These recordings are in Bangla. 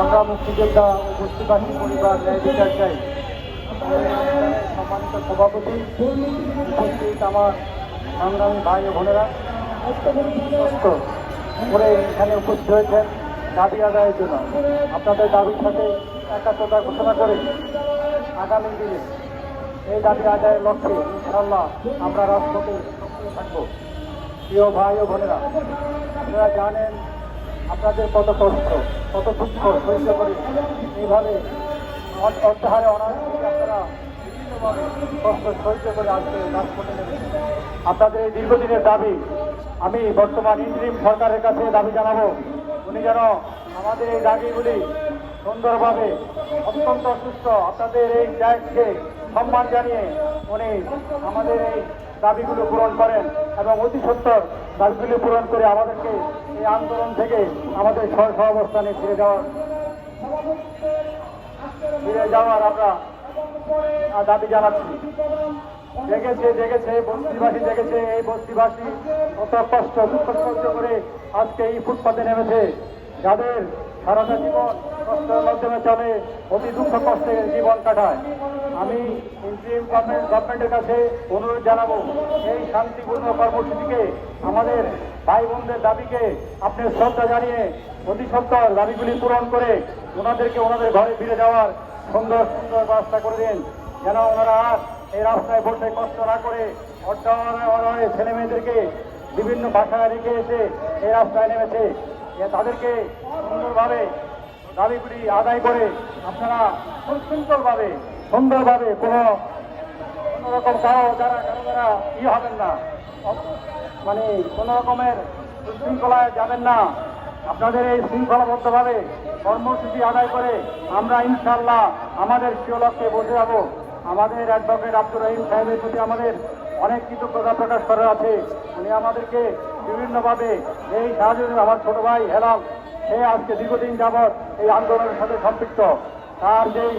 আমরা মুক্তিযোদ্ধা ও মুক্তিবাসী পরিবার ন্যায় বিচার চাই। সম্মানিত সভাপতি, উপস্থিত আমার সংগ্রামী ভাই বোনেরা করে এখানে উপস্থিত হয়েছেন দাবি আদায়ের জন্য। আপনাদের দাবির সাথে একাত্মতা ঘোষণা করে আগামী দিনে এই দাবি আদায়ের লক্ষ্যে ইনশাল্লাহ আমরা রাজপথে থাকব। প্রিয় ভাই ও বোনেরা, আপনারা জানেন আপনাদের কত কষ্ট, কত দুঃখ সহ্য করে। এইভাবে অ- অর্ধাহারে অনাহারে থেকে আপনারা সহ্য করে আপনাদের এই দীর্ঘদিনের দাবি, আমি বর্তমান ইন্দ্রিম সরকারের কাছে দাবি জানাব, উনি যেন আমাদের এই দাবিগুলি সুন্দরভাবে অত্যন্ত সুস্থ, আপনাদের এই ত্যাগকে সম্মান জানিয়ে উনি আমাদের এই দাবিগুলো পূরণ করেন এবং অতি সত্তর দাবিগুলি পূরণ করে আমাদেরকে এই আন্দোলন থেকে আমাদের সহ অবস্থানে ফিরে যাওয়ার ফিরে যাওয়ার আমরা দাবি জানাচ্ছি। দেখেছে দেখেছে, বস্তিবাসী, দেখেছে এই বস্তিবাসী কত কষ্ট সহ্য করে আজকে এই ফুটপাতে নেমেছে। যাদের সারাটা জীবন কষ্টের মাধ্যমে চলে, অতি দুঃখ কষ্টে জীবন কাটায়। আমি ইন্টারিম গভর্নমেন্ট গভর্নমেন্টের কাছে অনুরোধ জানাব, এই শান্তিপূর্ণ কর্মসূচিকে, আমাদের ভাই বোনদের দাবিকে আপনি শ্রদ্ধা জানিয়ে অতি দাবিগুলি পূরণ করে ওনাদেরকে ওনাদের ঘরে ফিরে যাওয়ার সুন্দর সুন্দর ব্যবস্থা করে দিন। যেন ওনারা আর এই রাস্তায় বসে কষ্ট না করে অর্ডারে ছেলে মেয়েদেরকে বিভিন্ন বাসায় রেখে এসে এই রাস্তায় নেমেছে। তাদেরকে সুন্দরভাবে দাবিগুলি আদায় করে আপনারা সুশৃঙ্খলভাবে সুন্দরভাবে কোনো রকম কারও যারা কারও দ্বারা ই হবেন না। মানে কোনো রকমের শৃঙ্খলায় যাবেন না। আপনাদের এই শৃঙ্খলাবদ্ধভাবে কর্মসূচি আদায় করে আমরা ইনশাল্লাহ আমাদের লক্ষ্যে বসে যাব। আমাদের অ্যাডভোকেট আব্দুর রহিম সাহেবের প্রতি আমাদের অনেক কৃতজ্ঞতা প্রকাশ করার আছে। উনি আমাদেরকে বিভিন্নভাবে এই সাহায্য আমার ছোট ভাই হেলাল, সে আজকে দীর্ঘদিন যাবৎ এই আন্দোলনের সাথে সম্পৃক্ত। তার যেই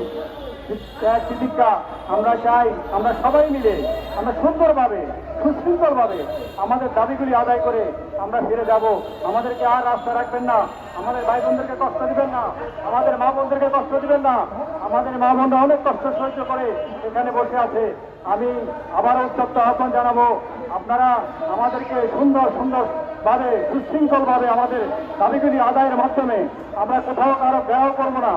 চিকিৎসা আমরা চাই, আমরা সবাই মিলে, আমরা সুন্দরভাবে, সুশৃঙ্খলভাবে আমাদের দাবিগুলি আদায় করে আমরা ফিরে যাব। আমাদেরকে আর রাস্তা রাখবেন না। আমাদের ভাই বোনদেরকে কষ্ট দিবেন না। আমাদের মা বোনদেরকে কষ্ট দিবেন না। আমাদের মা বোনরা অনেক কষ্ট সহ্য করে এখানে বসে আছে। আমি আবার উত্তপ্ত আহ্বান জানাব। আপনারা আমাদেরকে সুন্দর সুন্দর ভাবে সুশৃঙ্খল ভাবে আমাদের দাবিগুলি আদায়ের মাধ্যমে আমরা কোথাও কারও ব্যয় করব না,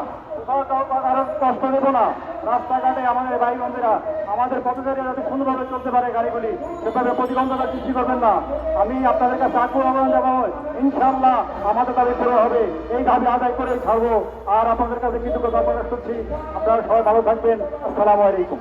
কোথাও কারও কষ্ট দেবো না। রাস্তাঘাটে আমাদের ভাই বোনেরা আমাদের পথচারীরা যাতে সুন্দরভাবে চলতে পারে গাড়িগুলি, সেভাবে প্রতিবন্ধকতা সৃষ্টি করবেন না। আমি আপনাদের কাছে আগ্রহ আহ্বান জানাব ইনশাল্লাহ আমাদের দাবি পুরো হবে। এই দাবি আদায় করে ছাড়বো। আর আপনাদের কাছে কৃতজ্ঞতা প্রকাশ করছি। আপনারা সবাই ভালো থাকবেন। আসসালামু আলাইকুম।